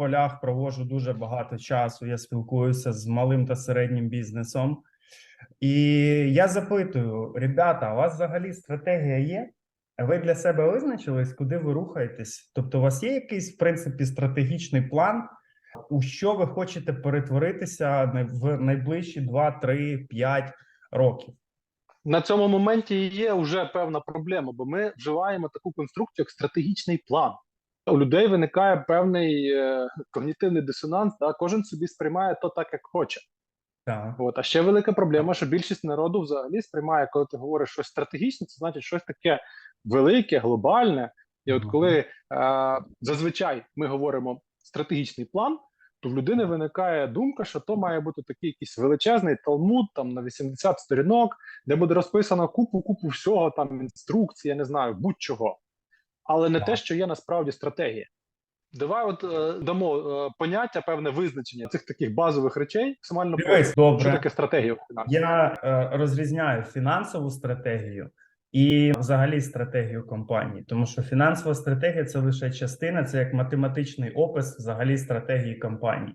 полях проводжу дуже багато часу. Я спілкуюся з малим та середнім бізнесом. І я запитую: ребята, у вас взагалі стратегія є? Ви для себе визначились, куди ви рухаєтесь? Тобто, у вас є якийсь в принципі стратегічний план, у що ви хочете перетворитися в найближчі 2, 3, 5 років? На цьому моменті є вже певна проблема, бо ми вживаємо таку конструкцію, як стратегічний план. У людей виникає певний е, когнітивний дисонанс, да? кожен собі сприймає то так, як хоче. Так. От. А ще велика проблема, що більшість народу взагалі сприймає, коли ти говориш щось стратегічне, це значить щось таке велике, глобальне. І от коли е, зазвичай ми говоримо стратегічний план, то в людини виникає думка, що то має бути такий якийсь величезний талмуд там на 80 сторінок, де буде розписано купу купу всього, там інструкцій, я не знаю, будь-чого. Але не Так. те, що є насправді стратегія. Давай, от е, дамо е, поняття, певне визначення цих таких базових речей, максимально Дивись, просто. що таке стратегія. Я е, розрізняю фінансову стратегію і взагалі стратегію компанії, тому що фінансова стратегія це лише частина, це як математичний опис взагалі стратегії компанії.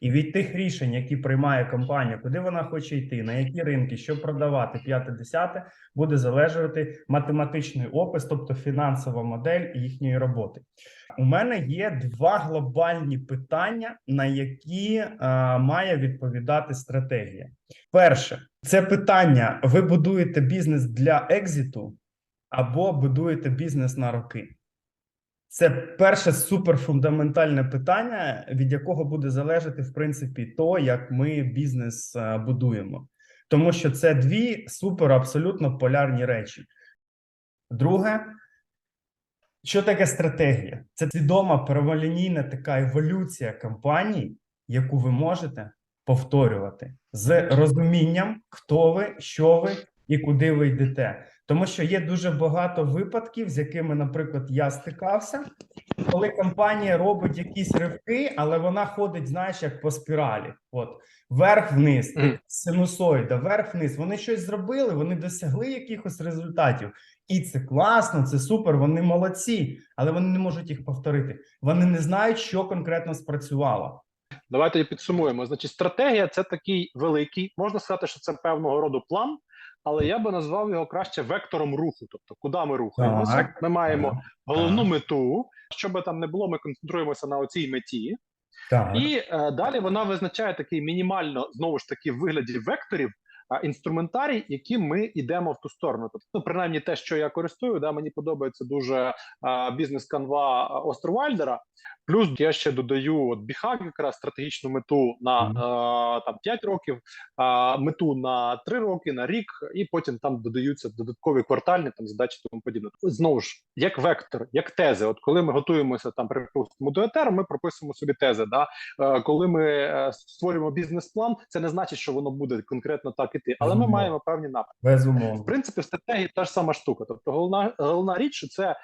І від тих рішень, які приймає компанія, куди вона хоче йти, на які ринки, що продавати, п'яте, десяте, буде залежати математичний опис, тобто фінансова модель їхньої роботи. У мене є два глобальні питання, на які е, має відповідати стратегія. Перше, це питання: ви будуєте бізнес для екзиту або будуєте бізнес на роки? Це перше суперфундаментальне питання, від якого буде залежати в принципі то, як ми бізнес е, будуємо, тому що це дві супер абсолютно полярні речі. Друге, що таке стратегія? Це свідома прямолінійна така еволюція компаній, яку ви можете повторювати з розумінням, хто ви, що ви і куди ви йдете. Тому що є дуже багато випадків, з якими, наприклад, я стикався, коли компанія робить якісь ривки, але вона ходить, знаєш, як по спіралі. От вверх-вниз, Мгм. синусоїда, вверх-вниз. Вони щось зробили, вони досягли якихось результатів. І це класно, це супер, вони молодці, але вони не можуть їх повторити. Вони не знають, що конкретно спрацювало. Давайте підсумуємо. Значить, стратегія це такий великий, можна сказати, що це певного роду план, але я би назвав його краще вектором руху. Тобто, куди ми рухаємося. Так. Ми маємо головну мету. Що би там не було, ми концентруємося на оцій меті, Так, і е, далі вона визначає такий мінімально знову ж таки в вигляді векторів. Інструментарій, яким ми йдемо в ту сторону, тобто, ну, принаймні, те, що я користую, да, мені подобається дуже бізнес канва Остервальдера. Плюс я ще додаю от біхак, якраз стратегічну мету на е, там 5 років, мету на 3 роки, на рік, і потім там додаються додаткові квартальні там задачі тому подібне. Знову ж, як вектор, як тези. От коли ми готуємося там, припустимо, до етеру, ми прописуємо собі тези. Да? Е, коли ми е, створюємо бізнес-план, це не значить, що воно буде конкретно так іти, але ми маємо певні напрямки. безумовно. В принципі, в стратегії та ж сама штука. Тобто, головна головна річ, що це е,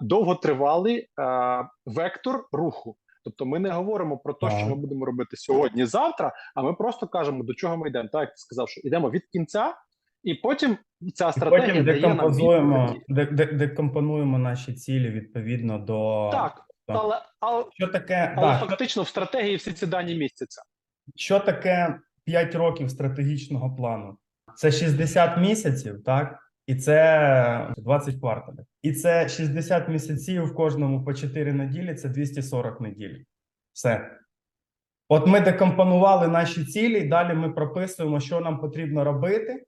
довготривалий е, вектор руху. Тобто, ми не говоримо про те, що ми будемо робити сьогодні, завтра, а ми просто кажемо, до чого ми йдемо. Так як ти сказав, що йдемо від кінця, і потім ця стратегія потім дає нам декомпонуємо наші цілі відповідно до Так, Так. але, але, що таке але да, фактично в стратегії всі ці дані містяться. що таке 5 років стратегічного плану? Це 60 місяців, так? І це 20 кварталів. І це 60 місяців в кожному по 4 неділі, це 240 неділь. Все. От ми декомпонували наші цілі, далі ми прописуємо, що нам потрібно робити.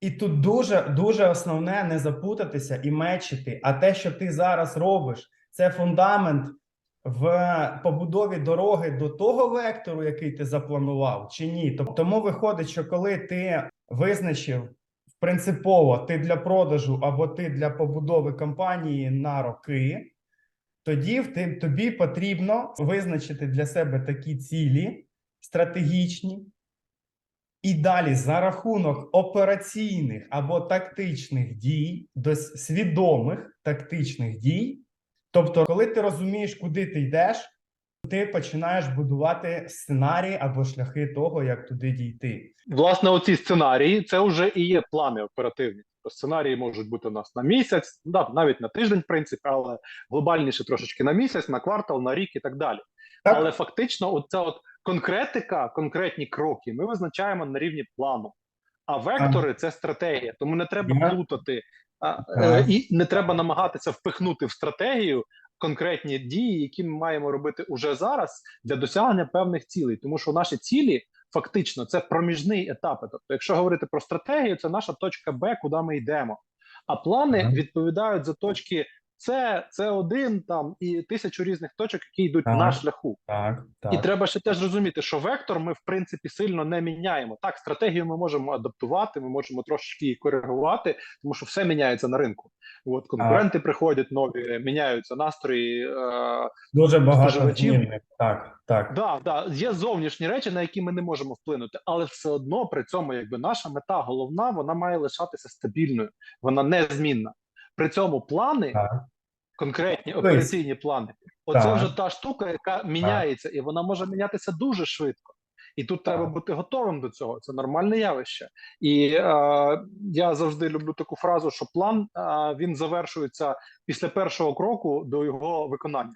І тут дуже дуже основне не запутатися і мечити. А те, що ти зараз робиш, це фундамент в побудові дороги до того вектору, який ти запланував, чи ні. Тому виходить, що коли ти визначив принципово ти для продажу або ти для побудови компанії на роки, тоді тобі потрібно визначити для себе такі цілі стратегічні. І далі за рахунок операційних або тактичних дій, до свідомих тактичних дій. Тобто, коли ти розумієш, куди ти йдеш, ти починаєш будувати сценарії або шляхи того, як туди дійти. Власне, оці сценарії це вже і є плани оперативні. Тобто сценарії можуть бути у нас на місяць, да, навіть на тиждень, в принципі, але глобальніше трошечки на місяць, на квартал, на рік і так далі. Так. Але фактично, оця от конкретика, конкретні кроки ми визначаємо на рівні плану. А вектори це стратегія, тому не треба плутати а, е, і не треба намагатися впихнути в стратегію конкретні дії, які ми маємо робити уже зараз для досягнення певних цілей, тому що наші цілі фактично це проміжний етапи. Тобто, якщо говорити про стратегію, це наша точка Б, куди ми йдемо. А плани Ага. відповідають за точки С, С1 там і тисячу різних точок, які йдуть Так. на шляху. Так, так. І треба ще теж розуміти, що вектор ми в принципі сильно не міняємо. Так, стратегію ми можемо адаптувати, ми можемо трошки її коригувати, тому що все міняється на ринку. От конкуренти приходять нові, міняються настрої. Е, Дуже багато споживачів. змінних. Так, так. да, да, є зовнішні речі, на які ми не можемо вплинути, але все одно при цьому, якби наша мета головна, вона має лишатися стабільною, вона незмінна. При цьому плани Так. конкретні Тобто- операційні плани. Оце Так. вже та штука, яка міняється, і вона може мінятися дуже швидко. І тут Так. треба бути готовим до цього. Це нормальне явище. І е, я завжди люблю таку фразу, що план е, він завершується після першого кроку до його виконання.